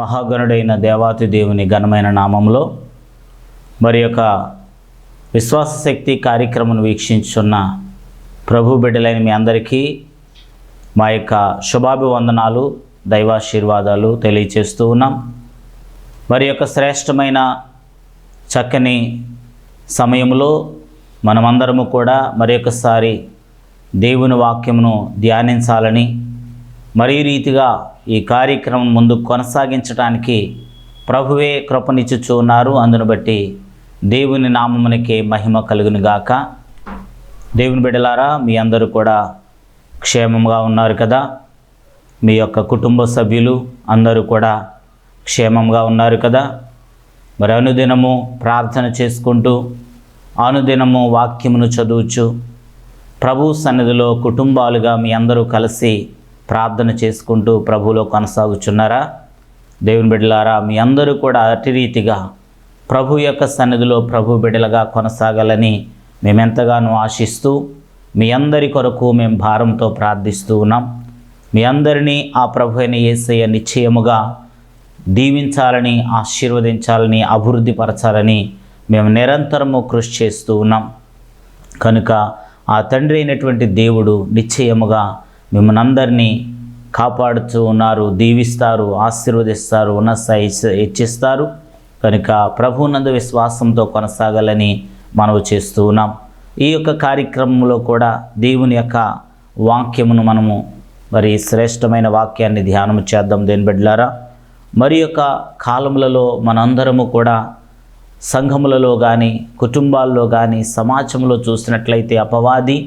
మహాగణుడైన దేవాతి దేవుని ఘనమైన నామంలో మరి యొక్క విశ్వాస శక్తి కార్యక్రమం వీక్షించున్న ప్రభు బిడ్డలైన మీ అందరికీ మా యొక్క శుభాభివందనాలు దైవాశీర్వాదాలు తెలియచేస్తూ ఉన్నాం. మరి యొక్క శ్రేష్టమైన చక్కని సమయంలో మనమందరము కూడా మరి ఒకసారి దేవుని వాక్యమును ధ్యానించాలని మరీ రీతిగా ఈ కార్యక్రమం ముందు కొనసాగించడానికి ప్రభువే కృపనిచ్చుచూ ఉన్నారు. అందును బట్టి దేవుని నామమునికే మహిమ కలుగును గాక దేవుని బిడ్డలారా మీ అందరూ కూడా క్షేమంగా ఉన్నారు కదా? మీ యొక్క కుటుంబ సభ్యులు అందరూ కూడా క్షేమంగా ఉన్నారు కదా? మరి అనుదినము ప్రార్థన చేసుకుంటూ అనుదినము వాక్యమును చదువుచు ప్రభు సన్నిధిలో కుటుంబాలుగా మీ అందరూ కలిసి ప్రార్థన చేసుకుంటూ ప్రభులో కొనసాగుచున్నారా? దేవుని బిడ్డలారా మీ అందరూ కూడా అతి రీతిగా ప్రభు యొక్క సన్నిధిలో ప్రభు బిడ్డలుగా కొనసాగాలని మేమెంతగానో ఆశిస్తూ మీ అందరి కొరకు మేము భారంతో ప్రార్థిస్తూ ఉన్నాం. మీ అందరినీ ఆ ప్రభు అయిన యేసయ్య నిశ్చయముగా దీవించాలని ఆశీర్వదించాలని అభివృద్ధిపరచాలని మేము నిరంతరము కృషి చేస్తూ ఉన్నాం. కనుక ఆ తండ్రి అయినటువంటి దేవుడు నిశ్చయముగా మిమ్మల్ని అందరినీ కాపాడుతూ ఉన్నారు దీవిస్తారు ఆశీర్వదిస్తారు ఉన్నత హెచ్చిస్తారు కనుక ప్రభునందు విశ్వాసంతో కొనసాగాలని మనవి చేస్తూ ఉన్నాం. ఈ యొక్క కార్యక్రమంలో కూడా దేవుని యొక్క వాక్యమును మనము మరి శ్రేష్టమైన వాక్యాన్ని ధ్యానం చేద్దాం దేని బిడ్డలారా. మరి యొక్క కాలములలో మనందరము కూడా సంఘములలో కానీ కుటుంబాల్లో కానీ సమాజంలో చూసినట్లయితే అపవాది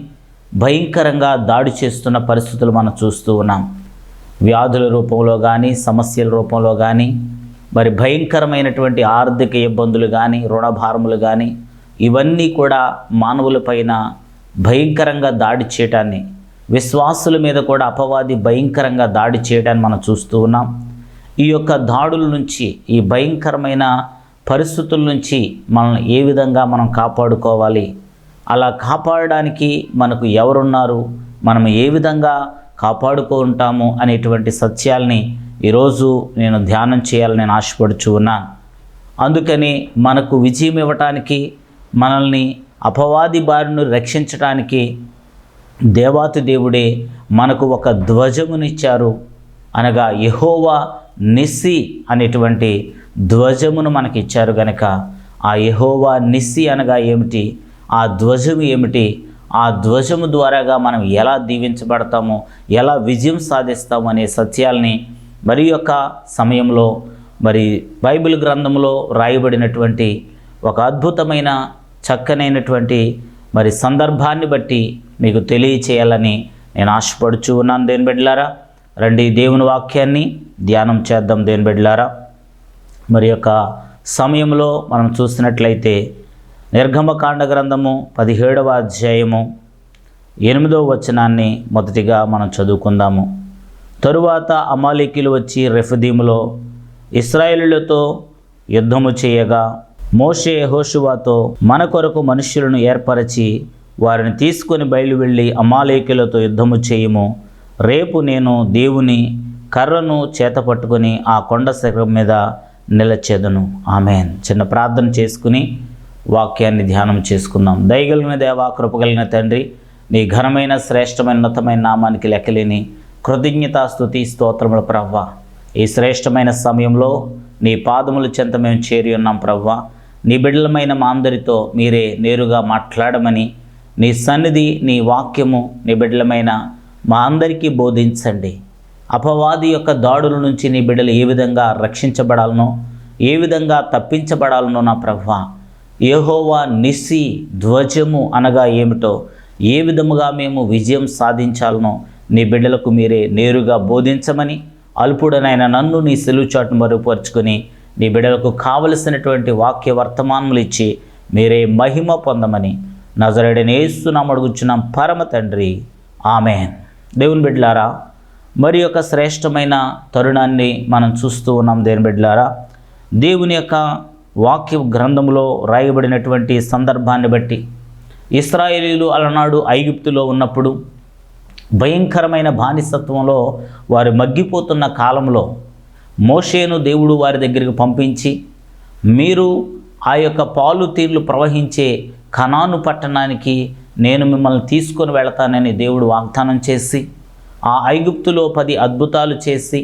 భయంకరంగా దాడి చేస్తున్న పరిస్థితులు మనం చూస్తూ ఉన్నాం. వ్యాధుల రూపంలో కానీ సమస్యల రూపంలో కానీ మరి భయంకరమైనటువంటి ఆర్థిక ఇబ్బందులు కానీ రుణభారములు కానీ ఇవన్నీ కూడా మానవులపైన భయంకరంగా దాడి చేయటాన్ని విశ్వాసుల మీద కూడా అపవాది భయంకరంగా దాడి చేయడాన్ని మనం చూస్తూ ఉన్నాం. ఈ యొక్క దాడుల నుంచి ఈ భయంకరమైన పరిస్థితుల నుంచి మనం ఏ విధంగా మనం కాపాడుకోవాలి? అలా కాపాడడానికి మనకు ఎవరున్నారు? మనం ఏ విధంగా కాపాడుకుంటాము అనేటువంటి సత్యాల్ని ఈరోజు నేను ధ్యానం చేయాలని నేను ఆశపడుచు ఉన్నాను అందుకని మనకు విజయం ఇవ్వటానికి మనల్ని అపవాది బారిను రక్షించడానికి దేవాతి దేవుడే మనకు ఒక ధ్వజమునిచ్చారు. అనగా యహోవా నిస్సి అనేటువంటి ధ్వజమును మనకి ఇచ్చారు గనక. ఆ యహోవా నిస్సి అనగా ఏమిటి? ఆ ధ్వజము ఏమిటి? ఆ ధ్వజము ద్వారాగా మనం ఎలా దీవించబడతామో? ఎలా విజయం సాధిస్తాము అనే సత్యాల్ని మరి యొక్క సమయంలో మరి బైబిల్ గ్రంథంలో రాయబడినటువంటి ఒక అద్భుతమైన చక్కనైనటువంటి మరి సందర్భాన్ని బట్టి మీకు తెలియచేయాలని నేను ఆశపడుచు ఉన్నాను. దేని బిడ్డలారా రండి దేవుని వాక్యాన్ని ధ్యానం చేద్దాం దేని బిడ్డలారా. మరి యొక్క సమయంలో మనం చూసినట్లయితే నిర్గమకాండ గ్రంథము పదిహేడవ అధ్యాయము ఎనిమిదవ వచనాన్ని మొదటిగా మనం చదువుకుందాము. తరువాత అమాలికీలు వచ్చి రెఫదీములో ఇస్రాయేలులతో యుద్ధము చేయగా మోషే హోషువాతో మన కొరకు మనుష్యులను ఏర్పరచి వారిని తీసుకొని బయలు వెళ్ళి అమాలేకులతో యుద్ధము చేయము. రేపు నేను దేవుని కర్రను చేత పట్టుకొని ఆ కొండ శిఖరం మీద నిలచేదను. ఆమెన్. చిన్న ప్రార్థన చేసుకుని వాక్యాన్ని ధ్యానం చేసుకుందాం. దయగలిగిన దేవా కృపగలిగిన తండ్రి నీ ఘనమైన శ్రేష్టమైన ఉన్నతమైన నామానికి లెక్కలేని కృతజ్ఞతా స్థుతి స్తోత్రముల ప్రవ్వ. ఈ శ్రేష్టమైన సమయంలో నీ పాదముల చెంత మేము చేరి ఉన్నాం ప్రవ్వ. నీ బిడ్డలమైన మా అందరితో మీరే నేరుగా మాట్లాడమని నీ సన్నిధి నీ వాక్యము నీ బిడ్డలమైన మా అందరికీ బోధించండి. అపవాది యొక్క దాడుల నుంచి నీ బిడ్డలు ఏ విధంగా రక్షించబడాలనో ఏ విధంగా తప్పించబడాలనో నా ప్రభా యహోవా నిస్సి ధ్వజము అనగా ఏమిటో ఏ విధముగా మేము విజయం సాధించాలనో నీ బిడ్డలకు మీరే నేరుగా బోధించమని అల్పుడనైన నన్ను నీ సెలుచాటును మరుగుపరుచుకొని నీ బిడ్డలకు కావలసినటువంటి వాక్య వర్తమానములు ఇచ్చి మీరే మహిమ పొందమని నజరడనేస్తున్నాం అడుగుచున్నాం. పరమ తండ్రి. ఆమె దేవుని బిడ్డలారా మరి యొక్క శ్రేష్టమైన తరుణాన్ని మనం చూస్తూ ఉన్నాం దేవుని బిడ్డలారా. దేవుని యొక్క వాక్య గ్రంథంలో రాయబడినటువంటి సందర్భాన్ని బట్టి ఇస్రాయేలీలు అలనాడు ఐగుప్తులో ఉన్నప్పుడు భయంకరమైన బానిసత్వంలో వారు మగ్గిపోతున్న కాలంలో మోషేను దేవుడు వారి దగ్గరికి పంపించి మీరు ఆ యొక్క పాలు తీర్లు ప్రవహించే కనాను పట్టణానికి నేను మిమ్మల్ని తీసుకొని వెళతానని దేవుడు వాగ్దానం చేసి ఆ ఐగుప్తులో పది అద్భుతాలు చేసి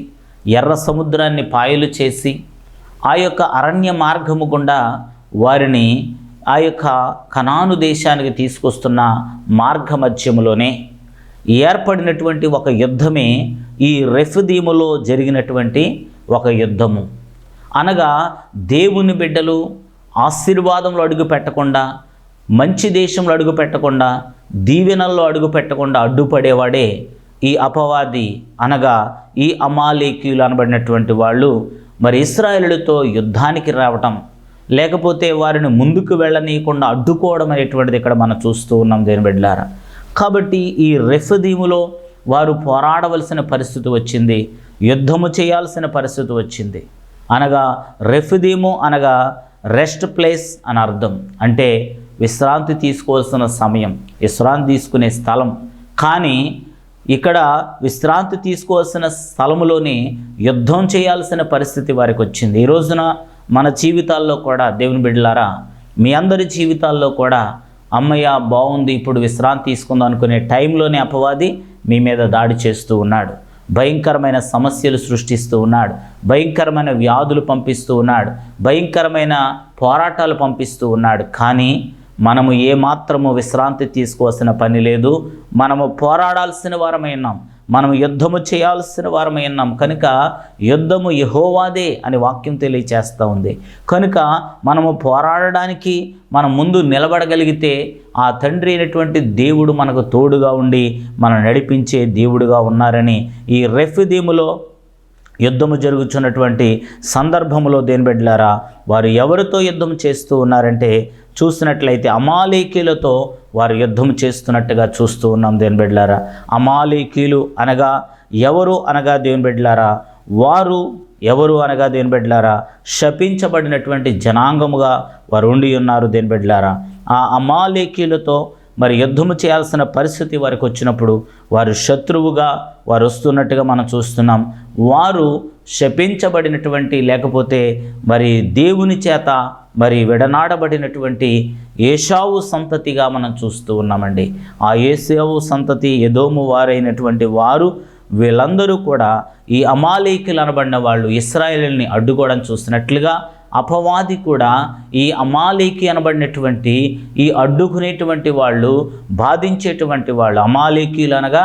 ఎర్ర సముద్రాన్ని పాయలు చేసి ఆ యొక్క అరణ్య మార్గము గుండా వారిని ఆ యొక్క కనాను దేశానికి తీసుకొస్తున్న మార్గ మధ్యములోనే ఏర్పడినటువంటి ఒక యుద్ధమే ఈ రెఫ్దీములో జరిగినటువంటి ఒక యుద్ధము. అనగా దేవుని బిడ్డలు ఆశీర్వాదంలో అడుగు పెట్టకుండా మంచి దేశంలో అడుగు పెట్టకుండా దీవెనల్లో అడుగు పెట్టకుండా అడ్డుపడేవాడే ఈ అపవాది. అనగా ఈ అమాలేకీయులు అనబడినటువంటి వాళ్ళు మరి ఇస్రాయేలులతో యుద్ధానికి రావటం లేకపోతే వారిని ముందుకు వెళ్ళనీయకుండా అడ్డుకోవడం అనేటువంటిది ఇక్కడ మనం చూస్తూ ఉన్నాం దేని బిడ్డలారా. కాబట్టి ఈ రెఫదీములో వారు పోరాడవలసిన పరిస్థితి వచ్చింది యుద్ధము చేయాల్సిన పరిస్థితి వచ్చింది. అనగా రెఫదీము అనగా రెస్ట్ ప్లేస్ అని అర్థం. అంటే విశ్రాంతి తీసుకోవాల్సిన సమయం విశ్రాంతి తీసుకునే స్థలం. కానీ ఇక్కడ విశ్రాంతి తీసుకోవాల్సిన స్థలములోని యుద్ధం చేయాల్సిన పరిస్థితి వారికి వచ్చింది. ఈ రోజున మన జీవితాల్లో కూడా దేవుని బిడ్డలారా మీ అందరి జీవితాల్లో కూడా అమ్మయ్య బాగుంది ఇప్పుడు విశ్రాంతి తీసుకుందాం అనుకునే టైంలోనే అపవాది మీ మీద దాడి చేస్తూ ఉన్నాడు. భయంకరమైన సమస్యలు సృష్టిస్తూ ఉన్నాడు. భయంకరమైన వ్యాధులు పంపిస్తూ ఉన్నాడు. భయంకరమైన పోరాటాలు పంపిస్తూ ఉన్నాడు. కానీ మనము ఏమాత్రము విశ్రాంతి తీసుకోవాల్సిన పని లేదు. మనము పోరాడాల్సిన వారమై ఉన్నాం. మనం యుద్ధము చేయాల్సిన వారమై ఉన్నాం. కనుక యుద్ధము యహోవాదే అని వాక్యం తెలియచేస్తూ ఉంది. కనుక మనము పోరాడడానికి మనం ముందు నిలబడగలిగితే ఆ తండ్రి అయినటువంటి దేవుడు మనకు తోడుగా ఉండి మనం నడిపించే దేవుడుగా ఉన్నారని ఈ రెఫ్యుదీములో యుద్ధము జరుగుతున్నటువంటి సందర్భంలో దేని బిడ్డలారా వారు ఎవరితో యుద్ధం చేస్తూ ఉన్నారంటే చూసినట్లయితే అమాలేకీలతో వారు యుద్ధం చేస్తున్నట్టుగా చూస్తూ ఉన్నాం దేవుని బిడ్డలారా. అమాలేకీలు అనగా ఎవరు అనగా దేవుని బిడ్డలారా. వారు ఎవరు అనగా దేని బిడ్డలారా. శపించబడినటువంటి జనాంగముగా వారు ఉండి ఉన్నారు దేని బిడ్డలారా. ఆ అమాలేకీలతో మరి యుద్ధము చేయాల్సిన పరిస్థితి వారికి వచ్చినప్పుడు వారు శత్రువుగా వారు వస్తున్నట్టుగా మనం చూస్తున్నాం. వారు శపించబడినటువంటి లేకపోతే మరి దేవుని చేత మరి విడనాడబడినటువంటి ఏషావు సంతతిగా మనం చూస్తూ ఉన్నామండి. ఆ ఏసావు సంతతి ఎదోము వారైనటువంటి వారు వీళ్ళందరూ కూడా ఈ అమాలేకులు అనబడిన వాళ్ళు ఇస్రాయేల్ని అడ్డుకోవడం చూసినట్లుగా అపవాది కూడా ఈ అమాలేకి అనబడినటువంటి ఈ అడ్డుకునేటువంటి వాళ్ళు బాధించేటువంటి వాళ్ళు అమాలీకీలు అనగా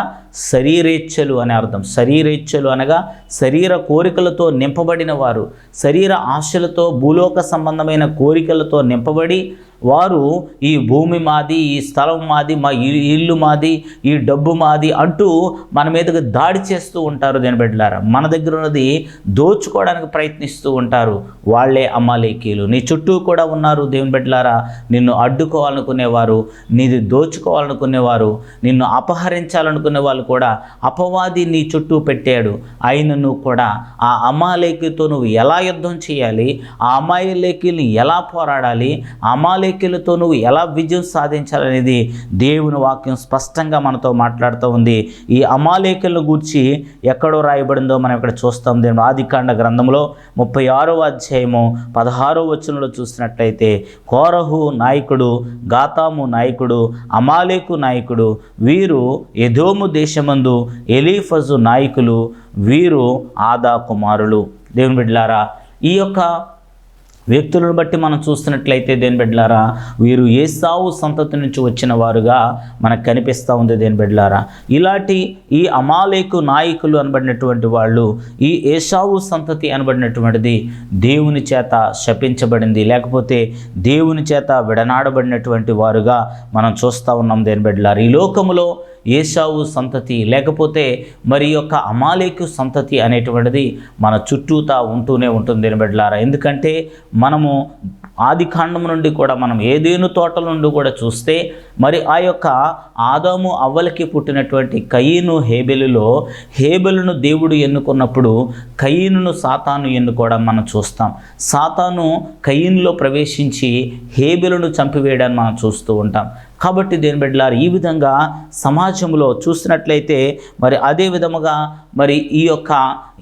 శరీరేచ్ఛలు అనే అర్థం. శరీరేచ్ఛలు అనగా శరీర కోరికలతో నింపబడిన వారు శరీర ఆశలతో భూలోక సంబంధమైన కోరికలతో నింపబడి వారు ఈ భూమి మాది ఈ స్థలం మాది మా ఇల్లు మాది ఈ డబ్బు మాది అంటూ మన మీదకి దాడి చేస్తూ ఉంటారు దేని బిడ్డలారా. మన దగ్గర ఉన్నది దోచుకోవడానికి ప్రయత్నిస్తూ ఉంటారు వాళ్ళే అమ్మాలేకీలు నీ చుట్టూ కూడా ఉన్నారు దేవుని బిడ్డలారా. నిన్ను అడ్డుకోవాలనుకునేవారు నీది దోచుకోవాలనుకునేవారు నిన్ను అపహరించాలనుకునే వాళ్ళు కూడా అపవాది నీ చుట్టూ పెట్టాడు. అయినను కూడా ఆ అమాలేకితో నువ్వు ఎలా యుద్ధం చేయాలి? ఆ అమాయలేకిని ఎలా పోరాడాలి? ఆ అమాలేకులతో నువ్వు ఎలా విజయం సాధించాలనేది దేవుని వాక్యం స్పష్టంగా మనతో మాట్లాడుతూ ఉంది. ఈ అమాలేకులను గూర్చి ఎక్కడో రాయబడిందో మనం ఇక్కడ చూస్తాం. దేవుని ఆదికాండ గ్రంథంలో ముప్పై ఆరో అధ్యాయము పదహారో వచనంలో చూసినట్లయితే కోరహు నాయకుడు గాతాము నాయకుడు అమాలేకు నాయకుడు వీరు ఎదోము దేశమందు ఎలీఫజు నాయకులు వీరు ఆదా కుమారులు. దేవుని బిడ్లారా ఈ యొక్క వ్యక్తులను బట్టి మనం చూస్తున్నట్లయితే దేని బిడ్డలారా వీరు ఏసావు సంతతి నుంచి వచ్చిన వారుగా మనకు కనిపిస్తూ ఉంది దేని బిడ్డలారా. ఇలాంటి ఈ అమాలేకు నాయకులు అనబడినటువంటి వాళ్ళు ఈ ఏసావు సంతతి అనబడినటువంటిది దేవుని చేత శపించబడింది. లేకపోతే దేవుని చేత విడనాడబడినటువంటి వారుగా మనం చూస్తూ ఉన్నాం దేని బిడ్డలారా. ఈ లోకములో ఏషావు సంతతి. లేకపోతే మరి యొక్క అమాలేకు సంతతి అనేటువంటిది మన చుట్టూతా ఉంటూనే ఉంటుంది దేని బిడ్డలారా. ఎందుకంటే మనము ఆది కాండం నుండి కూడా మనం ఏదేను తోటల నుండి కూడా చూస్తే మరి ఆ యొక్క ఆదాము అవ్వలకి పుట్టినటువంటి కయీను హేబెలులో హేబెలును దేవుడు ఎన్నుకున్నప్పుడు కయీనును సాతాను ఎన్నుకోవడం మనం చూస్తాం. సాతాను కయీనులో ప్రవేశించి హేబెలును చంపివేయడాన్ని మనం చూస్తూ ఉంటాం. కాబట్టి దేని బిడ్డలారు ఈ విధంగా సమాజంలో చూసినట్లయితే మరి అదే విధముగా మరి ఈ యొక్క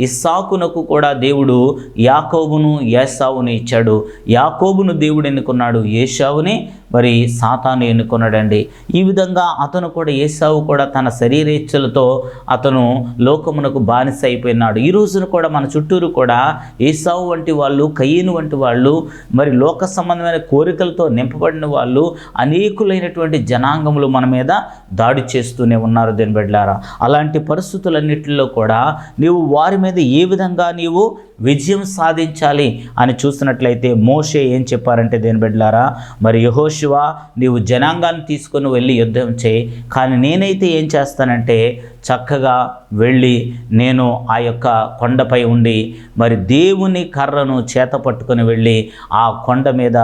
ఇస్సాకునకు కూడా దేవుడు యాకోబును ఏసావును ఇచ్చాడు. యాకోబును దేవుడు ఎన్నుకున్నాడు? ఏషావుని మరి సాతాను ఎన్నుకున్నాడండి. ఈ విధంగా అతను కూడా ఏసావు కూడా తన శరీరేచ్ఛలతో అతను లోకమునకు బానిస అయిపోయినాడు ఈ రోజున కూడా మన చుట్టూరు కూడా ఏసావు వంటి వాళ్ళు కయ్యను వంటి వాళ్ళు మరి లోక సంబంధమైన కోరికలతో నింపబడిన వాళ్ళు అనేకులైనటువంటి జనాంగములు మన మీద దాడి చేస్తూనే ఉన్నారు దీని బిడ్డలారా. అలాంటి పరిస్థితులన్నిటిలో కూడా కూడా నీవు వారి మీద ఏ విధంగా నీవు విజయం సాధించాలి అని చూసినట్లయితే మోషే ఏం చెప్పారంటే దేని బిడ్డలారా? మరి యహోశివ నీవు జనాంగాన్ని తీసుకొని వెళ్ళి యుద్ధం చేయి కానీ నేనైతే ఏం చేస్తానంటే చక్కగా వెళ్ళి నేను ఆ యొక్క కొండపై ఉండి మరి దేవుని కర్రను చేత పట్టుకొని వెళ్ళి ఆ కొండ మీద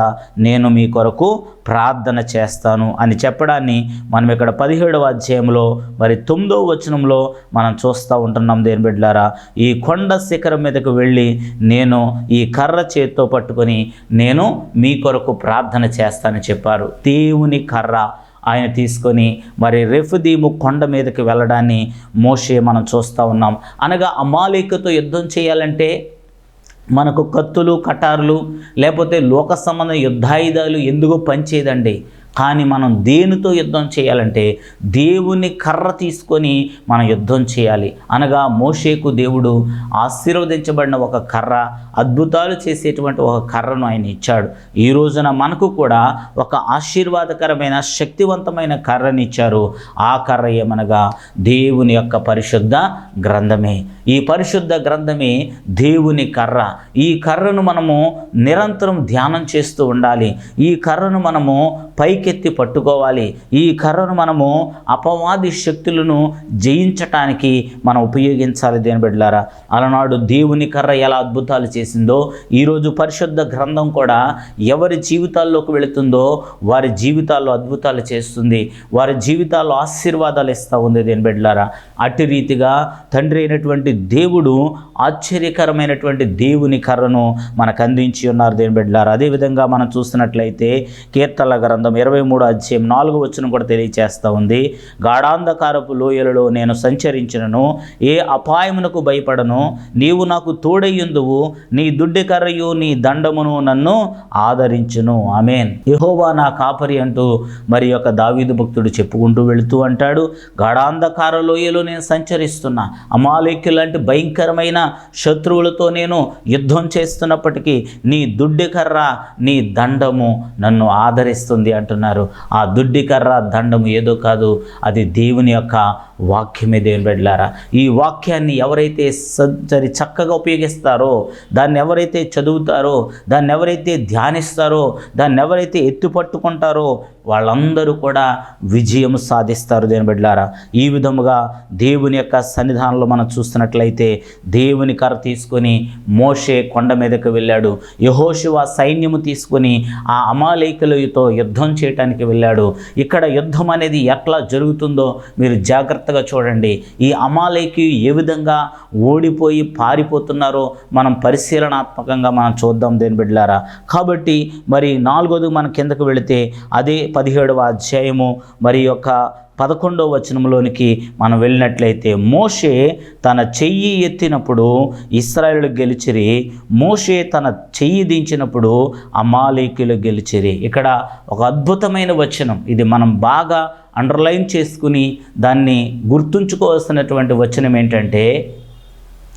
నేను మీ కొరకు ప్రార్థన చేస్తాను అని చెప్పడాన్ని మనం ఇక్కడ పదిహేడవ అధ్యాయంలో మరి తొమ్మిదవ వచనంలో మనం చూస్తూ ఉంటున్నాం. దేని బిడ్డలారా. ఈ కొండ శిఖరం మీదకు వెళ్ళి నేను ఈ కర్ర చేత్తో పట్టుకొని నేను మీ కొరకు ప్రార్థన చేస్తానని చెప్పారు. దేవుని కర్ర ఆయన తీసుకొని మరి రెఫ్దీము కొండ మీదకి వెళ్ళడాన్ని మోషే మనం చూస్తూ ఉన్నాం. అనగా అమాలేకతో యుద్ధం చేయాలంటే మనకు కత్తులు కటారులు లేకపోతే లోక సంబంధ యుద్ధాయుధాలు ఎందుకు పనిచేయదండి? కానీ మనం దేనితో యుద్ధం చేయాలంటే దేవుని కర్ర తీసుకొని మనం యుద్ధం చేయాలి. అనగా మోషేకు దేవుడు ఆశీర్వదించబడిన ఒక కర్ర అద్భుతాలు చేసేటువంటి ఒక కర్రను ఆయన ఇచ్చాడు. ఈ రోజున మనకు కూడా ఒక ఆశీర్వాదకరమైన శక్తివంతమైన కర్రని ఇచ్చారు. ఆ కర్ర ఏమనగా దేవుని యొక్క పరిశుద్ధ గ్రంథమే. ఈ పరిశుద్ధ గ్రంథమే దేవుని కర్ర. ఈ కర్రను మనము నిరంతరం ధ్యానం చేస్తూ ఉండాలి. ఈ కర్రను మనము పైకెత్తి పట్టుకోవాలి. ఈ కర్రను మనము అపవాది శక్తులను జయించటానికి మనం ఉపయోగించాలి దేని బిడ్డలారా. అలనాడు దేవుని కర్ర ఎలా అద్భుతాలు చేసిందో ఈరోజు పరిశుద్ధ గ్రంథం కూడా ఎవరి జీవితాల్లోకి వెళుతుందో వారి జీవితాల్లో అద్భుతాలు చేస్తుంది. వారి జీవితాల్లో ఆశీర్వాదాలు ఇస్తూ ఉంది దేని బిడ్డలారా. అట్టి రీతిగా తండ్రి అయినటువంటి దేవుడు ఆశ్చర్యకరమైనటువంటి దేవుని కర్రను మనకు అందించి ఉన్నారు దేని బిడ్డలారు. అదేవిధంగా మనం చూస్తున్నట్లయితే కీర్తనల గ్రంథం ఇరవై మూడు అధ్యాయం నాలుగు వచ్చిన కూడా తెలియచేస్తూ ఉంది. గాఢాంధకారపు లోయలలో నేను సంచరించినను ఏ అపాయమునకు భయపడను నీవు నాకు తోడయ్యుందువు నీ దుడ్డి కర్రయు నీ దండమును నన్ను ఆదరించును. ఆమెన్. యహోవా నా కాపరి అంటూ మరి యొక్క దావీదు భక్తుడు చెప్పుకుంటూ వెళుతూ అంటాడు. గాఢాంధకార లోయలో నేను సంచరిస్తున్నా అమాలేక్యు ఇలాంటి భయంకరమైన శత్రువులతో నేను యుద్ధం చేస్తున్నప్పటికీ నీ దుడ్డికర్ర నీ దండము నన్ను ఆదరిస్తుంది అంటున్నారు. ఆ దుడ్డికర్ర దండము ఏదో కాదు అది దేవుని యొక్క వాక్యమే దేవుని బిడ్డలారా. ఈ వాక్యాన్ని ఎవరైతే సరి చక్కగా ఉపయోగిస్తారో దాన్ని ఎవరైతే చదువుతారో దాన్ని ఎవరైతే ధ్యానిస్తారో దాన్ని ఎవరైతే ఎత్తుపట్టుకుంటారో వాళ్ళందరూ కూడా విజయం సాధిస్తారు దేని బిడ్డలారా. ఈ విధముగా దేవుని యొక్క సన్నిధానంలో మనం చూస్తున్నట్లయితే దేవుని కర్ర తీసుకొని మోషే కొండ మీదకు వెళ్ళాడు. యహోశివ సైన్యము తీసుకొని ఆ అమాలేకులతో యుద్ధం చేయటానికి వెళ్ళాడు. ఇక్కడ యుద్ధం అనేది ఎట్లా జరుగుతుందో మీరు జాగ్రత్త జాగ్రత్తగా చూడండి. ఈ అమాలేకి ఏ విధంగా ఓడిపోయి పారిపోతున్నారో మనం పరిశీలనాత్మకంగా మనం చూద్దాం దేని బిడ్డలారా. కాబట్టి మరి నాలుగోది మన కిందకు వెళితే అదే పదిహేడవ అధ్యాయము మరి యొక్క పదకొండవ వచనంలోనికి మనం వెళ్ళినట్లయితే మోషే తన చెయ్యి ఎత్తినప్పుడు ఇస్రాయలు గెలిచిరి మోషే తన చెయ్యి దించినప్పుడు అమాలేకులు గెలిచిరి. ఇక్కడ ఒక అద్భుతమైన వచనం. ఇది మనం బాగా అండర్లైన్ చేసుకుని దాన్ని గుర్తుంచుకోవాల్సినటువంటి వచనం ఏంటంటే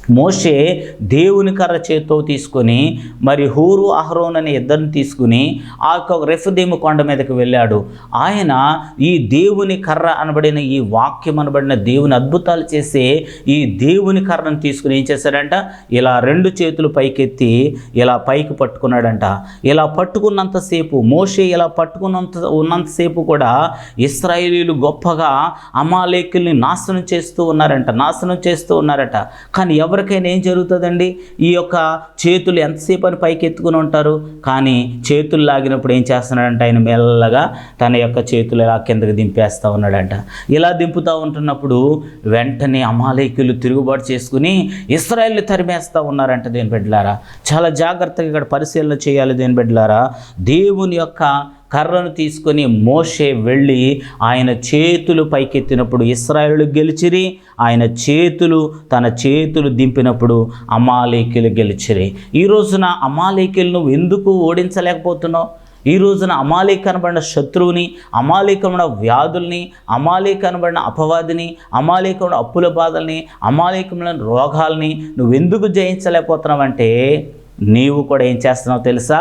మోషే దేవుని కర్ర చేత్తో తీసుకొని మరి హూరు అహరోన్ అనే ఇద్దరిని తీసుకుని ఆ యొక్క రెఫదేము కొండ మీదకి వెళ్ళాడు. ఆయన ఈ దేవుని కర్ర అనబడిన ఈ వాక్యం అనబడిన దేవుని అద్భుతాలు చేసే ఈ దేవుని కర్రను తీసుకుని ఏం చేశాడంట? ఇలా రెండు చేతులు పైకెత్తి ఇలా పైకి పట్టుకున్నాడంట. ఇలా పట్టుకున్నంతసేపు మోషే ఇలా పట్టుకున్నంత ఉన్నంతసేపు కూడా ఇస్రాయేలీలు గొప్పగా అమాలేకుల్ని నాశనం చేస్తూ ఉన్నారంట నాశనం చేస్తూ ఉన్నారట. కానీ ఎవరికైనా ఏం జరుగుతుందండి? ఈ యొక్క చేతులు ఎంతసేపు అని పైకి ఎత్తుకుని ఉంటారు? కానీ చేతులు లాగినప్పుడు ఏం చేస్తున్నాడంటే ఆయన మెల్లగా తన యొక్క చేతులు ఇలా కిందకి దింపేస్తూ ఉన్నాడంట. ఇలా దింపుతూ ఉంటున్నప్పుడు వెంటనే అమాలయకులు తిరుగుబాటు చేసుకుని ఇస్రాయల్ని తరిమేస్తూ ఉన్నారంట దేని బిడ్డలారా. చాలా జాగ్రత్తగా ఇక్కడ పరిశీలన చేయాలి దేని బిడ్డలారా. దేవుని యొక్క కర్రను తీసుకొని మోషే వెళ్ళి ఆయన చేతులు పైకెత్తినప్పుడు ఇస్రాయేలు గెలిచిరి ఆయన చేతులు తన చేతులు దింపినప్పుడు అమాలేకులు గెలిచిరి. ఈ రోజున అమాలేకులు నువ్వు ఎందుకు ఓడించలేకపోతున్నావు? ఈ రోజున అమాలీ కనబడిన శత్రువుని అమాలీ కనబడిన వ్యాధుల్ని అమాలీ కనబడిన అపవాదిని అమాలీ కనబడిన అప్పుల బాధల్ని అమాలీ కనబడిన రోగాల్ని నువ్వు ఎందుకు జయించలేకపోతున్నావంటే నీవు కూడా ఏం చేస్తున్నావు తెలుసా?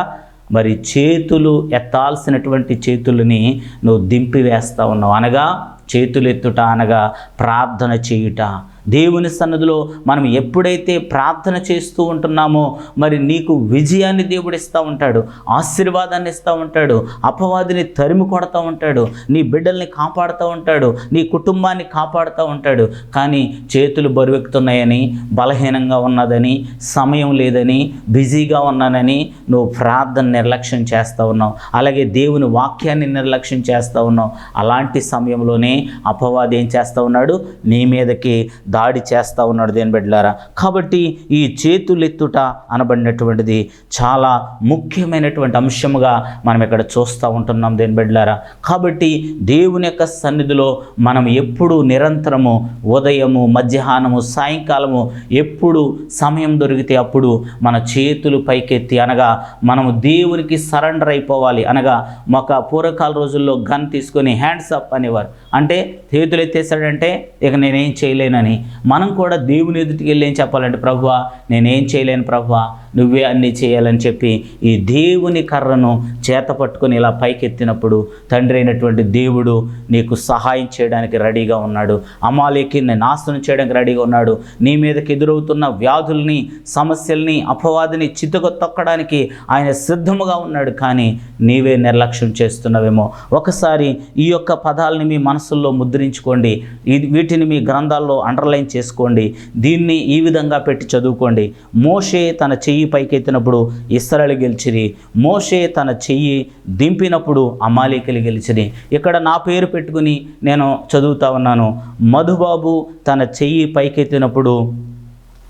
మరి చేతులు ఎత్తాల్సినటువంటి చేతులని నువ్వు దింపివేస్తూ ఉన్నావు అనగా చేతులు ఎత్తుట అనగా ప్రార్థన చేయుట. దేవుని సన్నదిలో మనం ఎప్పుడైతే ప్రార్థన చేస్తూ ఉంటున్నామో మరి నీకు విజయాన్ని దేవుడు ఇస్తూ ఉంటాడు ఆశీర్వాదాన్ని ఇస్తూ ఉంటాడు అపవాదిని తరిమి కొడతా ఉంటాడు నీ బిడ్డల్ని కాపాడుతూ ఉంటాడు నీ కుటుంబాన్ని కాపాడుతూ ఉంటాడు. కానీ చేతులు బరువెక్కుతున్నాయని బలహీనంగా ఉన్నదని సమయం లేదని బిజీగా ఉన్నానని నువ్వు ప్రార్థన నిర్లక్ష్యం చేస్తూ ఉన్నావు. అలాగే దేవుని వాక్యాన్ని నిర్లక్ష్యం చేస్తూ ఉన్నావు. అలాంటి సమయంలోనే అపవాది ఏం చేస్తూ ఉన్నాడు? నీ మీదకి దాడి చేస్తూ ఉన్నాడు దేని బిడ్డలారా. కాబట్టి ఈ చేతులెత్తుట అనబడినటువంటిది చాలా ముఖ్యమైనటువంటి అంశముగా మనం ఇక్కడ చూస్తూ ఉంటున్నాం దేని బిడ్డలారా. కాబట్టి దేవుని యొక్క సన్నిధిలో మనం ఎప్పుడు నిరంతరము ఉదయము మధ్యాహ్నము సాయంకాలము ఎప్పుడు సమయం దొరికితే అప్పుడు మన చేతులు పైకెత్తి అనగా మనము దేవునికి సరెండర్ అయిపోవాలి అనగా ఒక పూర్వకాల రోజుల్లో గన్ తీసుకొని హ్యాండ్స్ అప్ అనేవారు. అంటే చేతులు ఎత్తేసాడంటే ఇక నేనేం చేయలేనని మనం కూడా దేవుని ఎదుటికి వెళ్ళి ఏం చెప్పాలంటే ప్రభువా నేనేం చేయలేను ప్రభువా నువ్వే అన్నీ చేయాలని చెప్పి ఈ దేవుని కర్రను చేత పట్టుకొని ఇలా పైకెత్తినప్పుడు తండ్రి అయినటువంటి దేవుడు నీకు సహాయం చేయడానికి రెడీగా ఉన్నాడు. అమాలేకిని నాశనం చేయడానికి రెడీగా ఉన్నాడు. నీ మీదకి ఎదురవుతున్న వ్యాధుల్ని సమస్యల్ని అపవాదిని చితుక తొక్కడానికి ఆయన సిద్ధముగా ఉన్నాడు. కానీ నీవే నిర్లక్ష్యం చేస్తున్నావేమో. ఒకసారి ఈ యొక్క పదాలని మీ మనసుల్లో ముద్రించుకోండి. ఇది వీటిని మీ గ్రంథాల్లో అండర్లైన్ చేసుకోండి. దీన్ని ఈ విధంగా పెట్టి చదువుకోండి. మోషే తన చెయ్యి పైకెత్తినప్పుడు ఇస్రాయలు గెలిచిరి. మోషే తన చెయ్యి దింపినప్పుడు అమాలికలు గెలిచిరి. ఇక్కడ నా పేరు పెట్టుకుని నేను చదువుతా ఉన్నాను. మధుబాబు తన చెయ్యి పైకెత్తినప్పుడు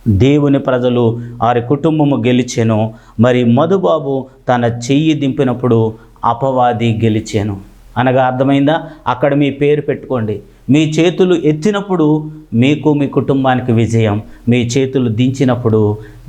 దేవుని ప్రజలు వారి కుటుంబము గెలిచెను. మరి మధుబాబు తన చెయ్యి దింపినప్పుడు అపవాది గెలిచాను. అనగా అర్థమైందా? అక్కడ మీ పేరు పెట్టుకోండి. మీ చేతులు ఎత్తినప్పుడు మీకు మీ కుటుంబానికి విజయం మీ చేతులు దించినప్పుడు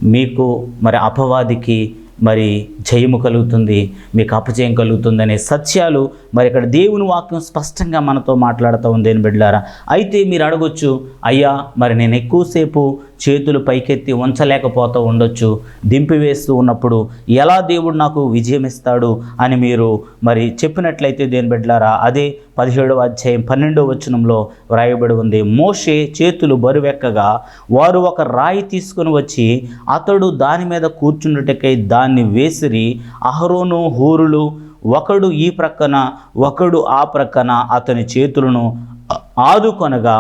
మీకు మరి అపవాదికి మరి జయము కలుగుతుంది మీకు అపజయం కలుగుతుంది అనే సత్యాలు మరి ఇక్కడ దేవుని వాక్యం స్పష్టంగా మనతో మాట్లాడుతూ ఉంది అని బిడ్డారా అయితే మీరు అడగొచ్చు అయ్యా మరి నేను ఎక్కువసేపు చేతులు పైకెత్తి ఉంచలేకపోతూ ఉండొచ్చు దింపివేస్తూ ఉన్నప్పుడు ఎలా దేవుడు నాకు విజయం ఇస్తాడు అని మీరు మరి చెప్పినట్లయితే దేని బిడ్డారా అదే పదిహేడవ అధ్యాయం పన్నెండవ వచనంలో వ్రాయబడి ఉంది. మోషే చేతులు బరువెక్కగా వారు ఒక రాయి తీసుకుని వచ్చి అతడు దాని మీద కూర్చున్నట్టుకై దాన్ని వేసిరి అహరోను హూరులు ఒకడు ఈ ప్రక్కన ఒకడు ఆ ప్రక్కన అతని చేతులను ఆదుకొనగా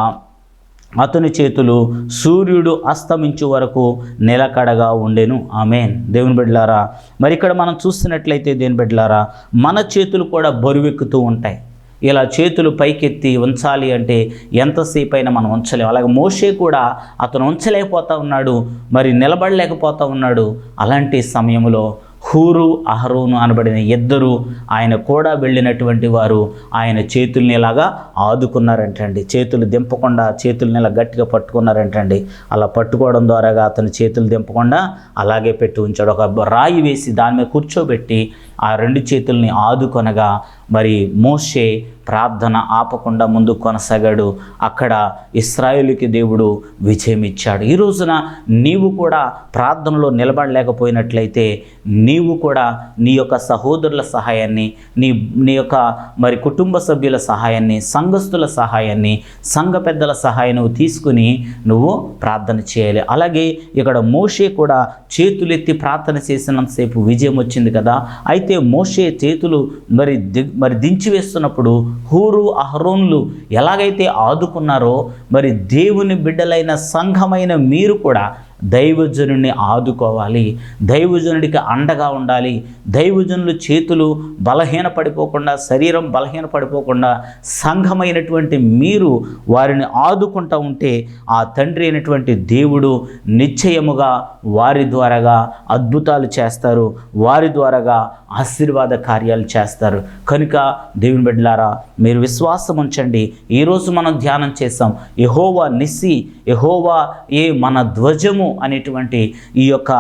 అతని చేతులు సూర్యుడు అస్తమించు వరకు నిలకడగా ఉండెను. ఆమెన్. దేవుని బిడ్డలారా మరి ఇక్కడ మనం చూస్తున్నట్లయితే దేని బిడ్డలారా మన చేతులు కూడా బరువెక్కుతూ ఉంటాయి. ఇలా చేతులు పైకెత్తి ఉంచాలి అంటే ఎంతసేపు అయినా మనం ఉంచలేము అలాగే మోషే కూడా అతను ఉంచలేకపోతా ఉన్నాడు మరి నిలబడలేకపోతా ఉన్నాడు. అలాంటి సమయంలో హూరు అహరోను అనబడిన ఇద్దరు ఆయన కూడా వెళ్ళినటువంటి వారు ఆయన చేతుల్ని ఇలాగా ఆదుకున్నారంటండి. చేతులు దింపకుండా చేతుల్ని ఇలా గట్టిగా పట్టుకున్నారంటండి. అలా పట్టుకోవడం ద్వారాగా అతను చేతులు దింపకుండా అలాగే పెట్టి ఉంచాడు. ఒక రాయి వేసి దాని మీద కూర్చోబెట్టి ఆ రెండు చేతుల్ని ఆదుకొనగా మరి మోషే ప్రార్థన ఆపకుండా ముందు కొనసాగాడు. అక్కడ ఇస్రాయేలుకి దేవుడు విజయం ఇచ్చాడు ఈ రోజున నీవు కూడా ప్రార్థనలో నిలబడలేకపోయినట్లయితే నీవు కూడా నీ యొక్క సహోదరుల సహాయాన్ని నీ నీ యొక్క మరి కుటుంబ సభ్యుల సహాయాన్ని సంఘస్థుల సహాయాన్ని సంఘ పెద్దల సహాయం నువ్వు తీసుకుని నువ్వు ప్రార్థన చేయాలి. అలాగే ఇక్కడ మోషే కూడా చేతులెత్తి ప్రార్థన చేసినంతసేపు విజయం వచ్చింది కదా. అయితే మోషే చేతులు మరి ది మరి దించి వేస్తున్నప్పుడు హూరు అహరోన్లు ఎలాగైతే ఆదుకున్నారో మరి దేవుని బిడ్డలైన సంఘమైన మీరు కూడా దైవజనుడిని ఆదుకోవాలి దైవజనుడికి అండగా ఉండాలి దైవజనుల చేతులు బలహీన పడిపోకుండా శరీరం బలహీన పడిపోకుండా సంఘమైనటువంటి మీరు వారిని ఆదుకుంటూ ఉంటే ఆ తండ్రి అయినటువంటి దేవుడు నిశ్చయముగా వారి ద్వారాగా అద్భుతాలు చేస్తారు వారి ద్వారాగా ఆశీర్వాద కార్యాలు చేస్తారు. కనుక దేవుని బిడ్డలారా మీరు విశ్వాసం ఉంచండి. ఈరోజు మనం ధ్యానం చేసాం యహోవా నిస్సి యహోవా ఏ మన ధ్వజము అనేటువంటి ఈ యొక్క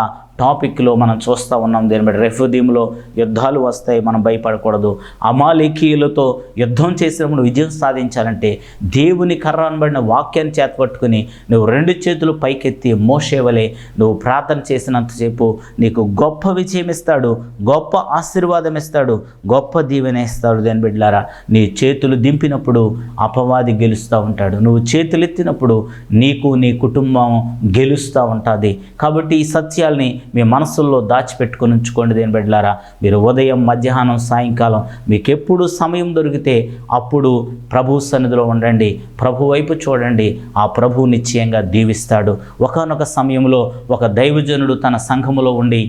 టాపిక్లో మనం చూస్తూ ఉన్నాం దీని బట్టి రెఫ్యూదీంలో యుద్ధాలు వస్తాయి మనం భయపడకూడదు. అమాలికీయులతో యుద్ధం చేసినప్పుడు విజయం సాధించాలంటే దేవుని కర్ర అనబడిన వాక్యాన్ని చేతపట్టుకుని నువ్వు రెండు చేతులు పైకెత్తి మోసేవలే నువ్వు ప్రార్థన చేసినంతసేపు నీకు గొప్ప విజయం ఇస్తాడు గొప్ప ఆశీర్వాదం ఇస్తాడు గొప్ప దీవెన ఇస్తాడు దేని బిడ్డలారా. నీ చేతులు దింపినప్పుడు అపవాది గెలుస్తూ ఉంటాడు. నువ్వు చేతులు ఎత్తినప్పుడు నీకు నీ కుటుంబం గెలుస్తూ ఉంటుంది. కాబట్టి ఈ సత్యాల్ని మీ మనసుల్లో దాచిపెట్టుకొని ఉంచుకోండి దేని బిడ్డలారా. మీరు ఉదయం మధ్యాహ్నం సాయంకాలం మీకు ఎప్పుడు సమయం దొరికితే అప్పుడు ప్రభు సన్నిధిలో ఉండండి. ప్రభు వైపు చూడండి. ఆ ప్రభు నిశ్చయంగా దీవిస్తాడు. ఒకనొక సమయంలో ఒక దైవజనుడు తన సంఘములో ఉండి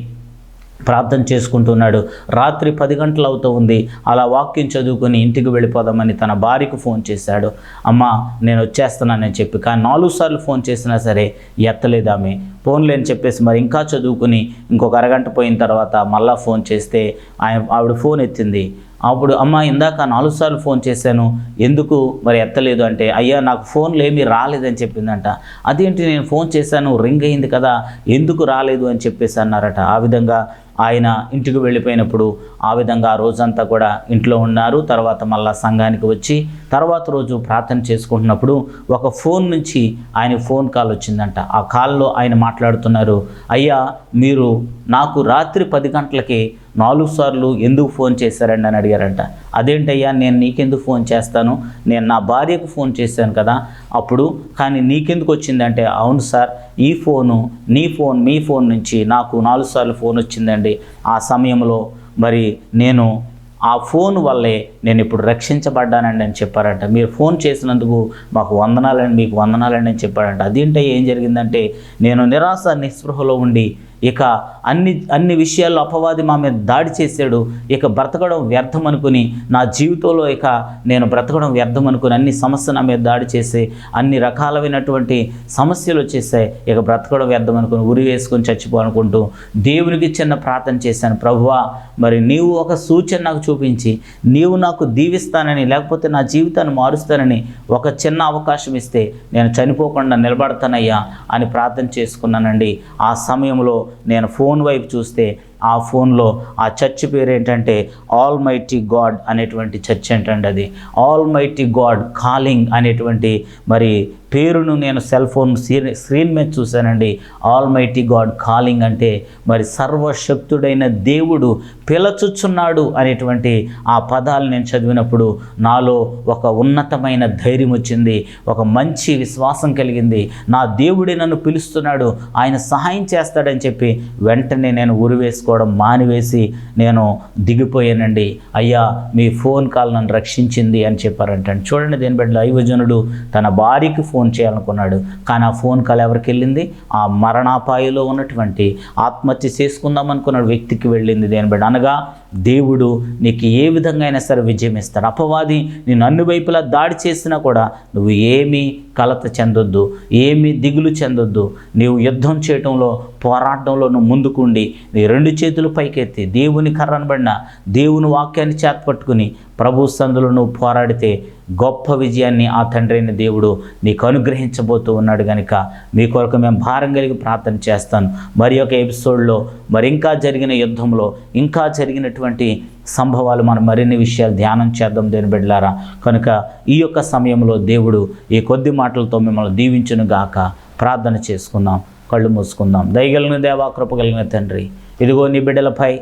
ప్రార్థన చేసుకుంటున్నాడు. రాత్రి పది గంటలు అవుతూ ఉంది. అలా వాక్యం చదువుకొని ఇంటికి వెళ్ళిపోదామని తన భార్యకు ఫోన్ చేశాడు. అమ్మ నేను వచ్చేస్తున్నానని చెప్పి. కానీ నాలుగు సార్లు ఫోన్ చేసినా సరే ఎత్తలేదు ఆమె. ఫోన్లే అని చెప్పేసి మరి ఇంకా చదువుకుని ఇంకొక అరగంట పోయిన తర్వాత మళ్ళా ఫోన్ చేస్తే ఆయన ఆవిడ ఫోన్ ఎత్తింది. అప్పుడు అమ్మ ఇందాక నాలుగు సార్లు ఫోన్ చేశాను. ఎందుకు మరి ఎత్తలేదు? అంటే అయ్యా నాకు ఫోన్లు ఏమీ రాలేదని చెప్పిందంట. అదేంటి నేను ఫోన్ చేశాను రింగ్ అయింది కదా ఎందుకు రాలేదు అని చెప్పేసి అన్నారట. ఆ విధంగా ఆయన ఇంటికి వెళ్ళిపోయినప్పుడు ఆ విధంగా ఆ రోజంతా కూడా ఇంట్లో ఉన్నారు. తర్వాత మళ్ళా సంఘానికి వచ్చి తర్వాత రోజు ప్రార్థన చేసుకుంటున్నప్పుడు ఒక ఫోన్ నుంచి ఆయన ఫోన్ కాల్ వచ్చిందంట. ఆ కాల్లో ఆయన మాట్లాడుతున్నారు అయ్యా మీరు నాకు రాత్రి పది గంటలకి నాలుగు సార్లు ఎందుకు ఫోన్ చేశారండి అని అడిగారంట. అదేంటయ్యా నేను నీకెందుకు ఫోన్ చేస్తాను? నేను నా భార్యకు ఫోన్ చేశాను కదా. అప్పుడు కానీ నీకెందుకు వచ్చిందంటే అవును సార్ ఈ ఫోను నీ ఫోన్ మీ ఫోన్ నుంచి నాకు నాలుగు సార్లు ఫోన్ వచ్చిందండి. ఆ సమయంలో మరి నేను ఆ ఫోన్ వల్లే నేను ఇప్పుడు రక్షించబడ్డానండి అని చెప్పారంట. మీరు ఫోన్ చేసినందుకు మాకు వందనాలండి మీకు వందనాలండి అని చెప్పారంట. అదేంటే ఏం జరిగిందంటే నేను నిరాశ నిస్పృహలో ఉండి ఇక అన్ని అన్ని విషయాల్లో అపవాది మా మీద దాడి చేశాడు. ఇక బ్రతకడం వ్యర్థం అనుకుని నా జీవితంలో ఇక నేను బ్రతకడం వ్యర్థం అనుకుని అన్ని సమస్య నా మీద దాడి చేసి అన్ని రకాలైనటువంటి సమస్యలు వచ్చేసాయి. ఇక బ్రతకడం వ్యర్థం అనుకుని ఉరి వేసుకొని చచ్చిపోనుకుంటూ దేవునికి చిన్న ప్రార్థన చేశాను. ప్రభువా మరి నీవు ఒక సూచన నాకు చూపించి నీవు నాకు దీవిస్తానని లేకపోతే నా జీవితాన్ని మారుస్తానని ఒక చిన్న అవకాశం ఇస్తే నేను చనిపోకుండా నిలబడతానయ్యా అని ప్రార్థన చేసుకున్నానండి. ఆ సమయంలో నేను ఫోన్ వైపు చూస్తే ఆ ఫోన్లో ఆ చర్చ్ పేరు ఏంటంటే ఆల్ మైటీ గాడ్ అనేటువంటి చర్చ్ ఏంటంటే అది? ఆల్ మైటీ గాడ్ కాలింగ్ అనేటువంటి మరి పేరును నేను సెల్ ఫోన్ స్క్రీన్ స్క్రీన్ మీద చూశానండి. ఆల్ మైటీ గాడ్ కాలింగ్ అంటే మరి సర్వశక్తుడైన దేవుడు పిలచుచున్నాడు అనేటువంటి ఆ పదాలు నేను చదివినప్పుడు నాలో ఒక ఉన్నతమైన ధైర్యం వచ్చింది. ఒక మంచి విశ్వాసం కలిగింది. నా దేవుడే నన్ను పిలుస్తున్నాడు. ఆయన సహాయం చేస్తాడని చెప్పి వెంటనే నేను ఉరివేసుకోవడం మానివేసి నేను దిగిపోయానండి. అయ్యా మీ ఫోన్ కాల్ నన్ను రక్షించింది అని చెప్పారంట చూడండి దీని బట్టి దైవజనుడు తన భార్యకి ఫోన్ చేయాలనుకున్నాడు. కానీ ఆ ఫోన్ కాల్ ఎవరికి వెళ్ళింది? ఆ మరణాపాయలో ఉన్నటువంటి ఆత్మహత్య చేసుకుందాం అనుకున్న వ్యక్తికి వెళ్ళింది దేని బట్టి అనగా దేవుడు నీకు ఏ విధంగా అయినా సరే విజయం ఇస్తాడు. అపవాది నేను అన్ని వైపులా దాడి చేసినా కూడా నువ్వు ఏమీ కలత చెందొద్దు ఏమీ దిగులు చెందొద్దు. నీవు యుద్ధం చేయటంలో పోరాటంలో నువ్వు ముందుకుండి నీ రెండు చేతులు పైకెత్తి దేవుని కర్రనబడిన దేవుని వాక్యాన్ని చేతపట్టుకుని ప్రభు సందులో నువ్వు పోరాడితే గొప్ప విజయాన్ని ఆ తండ్రి అయిన దేవుడు నీకు అనుగ్రహించబోతూ ఉన్నాడు కనుక మీ కొరకు మేము భారం కలిగి ప్రార్థన చేస్తాను. మరి ఒక ఎపిసోడ్లో మరి ఇంకా జరిగిన యుద్ధంలో ఇంకా జరిగినటువంటి సంభవాలు మనం మరిన్ని విషయాలు ధ్యానం చేద్దాం దేని బిడ్డలారా. కనుక ఈ యొక్క సమయంలో దేవుడు ఈ కొద్ది మాటలతో మిమ్మల్ని దీవించును గాక. ప్రార్థన చేసుకుందాం కళ్ళు మూసుకుందాం. దయగలిగిన దేవా కృప కలిగిన తండ్రి ఇదిగో నీ బిడ్డలపై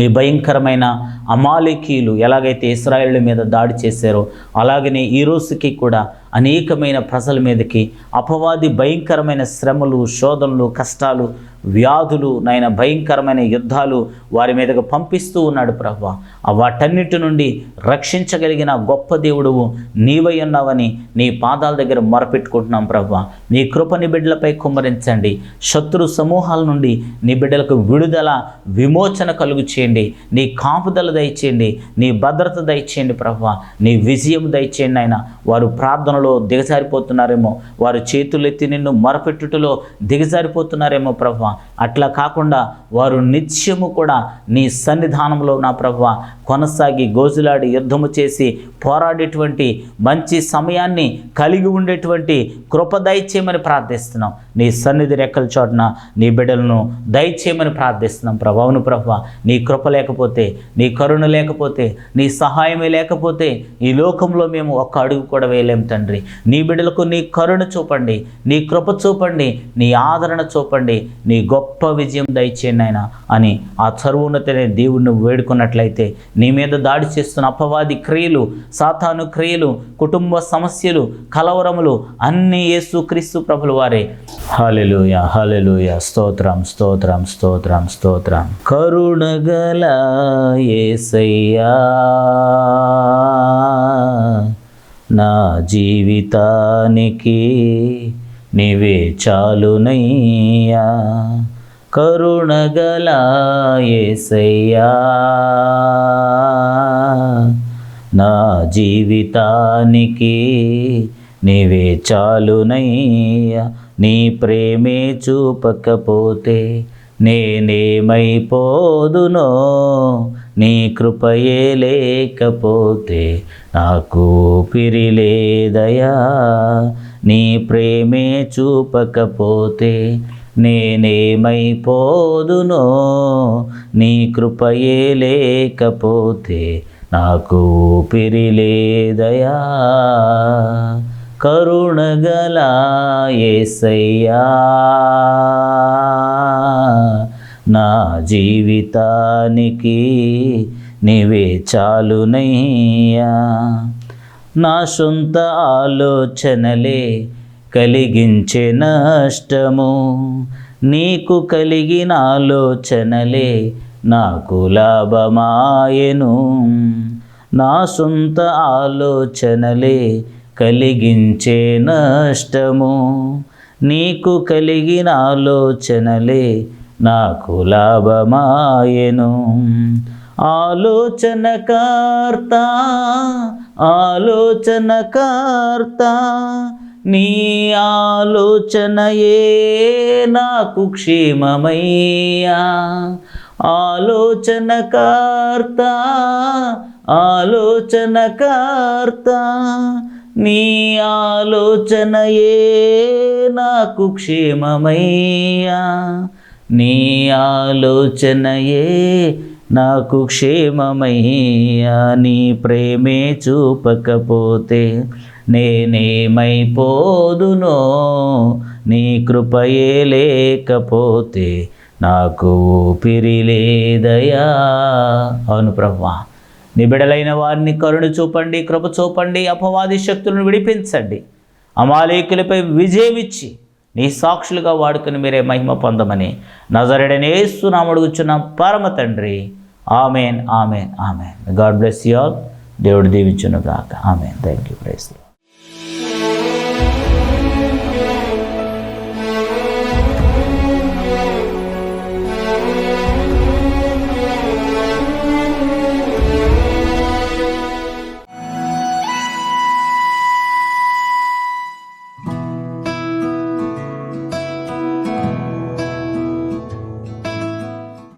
ఈ భయంకరమైన అమాలికీలు ఎలాగైతే ఇస్రాయేళ్ళ మీద దాడి చేశారో అలాగనే ఈ రోజుకి కూడా అనేకమైన ప్రజల మీదకి అపవాది భయంకరమైన శ్రమలు శోధనలు కష్టాలు వ్యాధులు నాయన భయంకరమైన యుద్ధాలు వారి మీదకు పంపిస్తూ ఉన్నాడు ప్రభా. ఆ వాటన్నిటి నుండి రక్షించగలిగిన గొప్ప దేవుడువు నీవై ఉన్నావని నీ పాదాల దగ్గర మొరపెట్టుకుంటున్నాం ప్రభా. నీ కృపని బిడ్డలపై కుమ్మరించండి. శత్రు సమూహాల నుండి నీ బిడ్డలకు విడుదల విమోచన కలుగు చేయండి. నీ కాపుదల దయచేయండి. నీ భద్రత దయచేయండి ప్రభా. నీ విజయం దయచేయండి ఆయన వారు ప్రార్థనలో దిగజారిపోతున్నారేమో. వారు చేతులెత్తి నిన్ను మొరపెట్టుటలో దిగజారిపోతున్నారేమో ప్రభా. అట్లా కాకుండా వారు నిత్యము కూడా నీ సన్నిధానంలో నా ప్రభ కొనసాగి గోజులాడి యుద్ధము చేసి పోరాడేటువంటి మంచి సమయాన్ని కలిగి ఉండేటువంటి కృప దయచేయమని ప్రార్థిస్తున్నాం. నీ సన్నిధి రెక్కల చోటన నీ బిడ్డలను దయచేయమని ప్రార్థిస్తున్నాం ప్రభావను ప్రభా నీ కృప లేకపోతే నీ కరుణ లేకపోతే నీ సహాయమే లేకపోతే ఈ లోకంలో మేము ఒక్క అడుగు కూడా వేయలేం తండ్రి. నీ బిడ్డలకు నీ కరుణ చూపండి నీ కృప చూపండి నీ ఆదరణ చూపండి నీ గొప్ప విజయం దయచేయండి ఆయన అని ఆ సర్వోన్నతనే దేవుణ్ణి వేడుకున్నట్లయితే నీ మీద దాడి చేస్తున్న అపవాది క్రియలు సాతాను క్రియలు కుటుంబ సమస్యలు కలవరములు అన్నీ యేసు క్రీస్తు ప్రభులు వారే. హలెలుయ హలెలుయ స్తోత్రం స్తోత్రం స్తోత్రం స్తోత్రం. కరుణగల ఏసయ్యా నా జీవితానికి నీవే చాలునయ్యా కరుణగలాయేసయ్యా. నా జీవితానికి నీవే చాలునయ్యా నీ ప్రేమే చూపకపోతే నేనేమైపోదునో. నీ కృపయే లేకపోతే నాకు పిరిలేదయా నీ ప్రేమే చూపకపోతే నేనేమైపోదునో? నీ కృపయే లేకపోతే నాకు పిరిలేదయా కరుణగల ఏసయ్యా నా జీవితానికి నీవే చాలునయ్యా. నా సొంత ఆలోచనలే కలిగించే నష్టము. నీకు కలిగిన ఆలోచనలే నాకు లాభమాయెను. నా సొంత ఆలోచనలే కలిగించే నష్టము. నీకు కలిగిన ఆలోచనలే నాకు లాభమాయెను. ఆలోచనకర్త ఆలోచనకర్త నీ ఆలోచనయే నాకు క్షేమమయ్యా. ఆలోచనకర్త ఆలోచనకర్త నీ ఆలోచనయే నాకు క్షేమమయ్యా. నీ ఆలోచనయే నాకు క్షేమమయ్యా నీ ప్రేమే చూపకపోతే నేనేమైపోదునో? నీ కృపయే లేకపోతే నాకు ఊపిరి లేదయా? అవును ప్రభా నిబిడలైన వారిని కరుణ చూపండి కృప చూపండి అపవాది శక్తులను విడిపించండి. అమాలేకులపై విజయం ఇచ్చి నీ సాక్షులుగా వాడుకుని మీరే మహిమ పొందమని నజరడనేస్తూ నామడుగుచున్న పరమ తండ్రి. Amen amen amen. God bless you all. దేవుడు దీవించును గాక ఆమెన్. Thank you price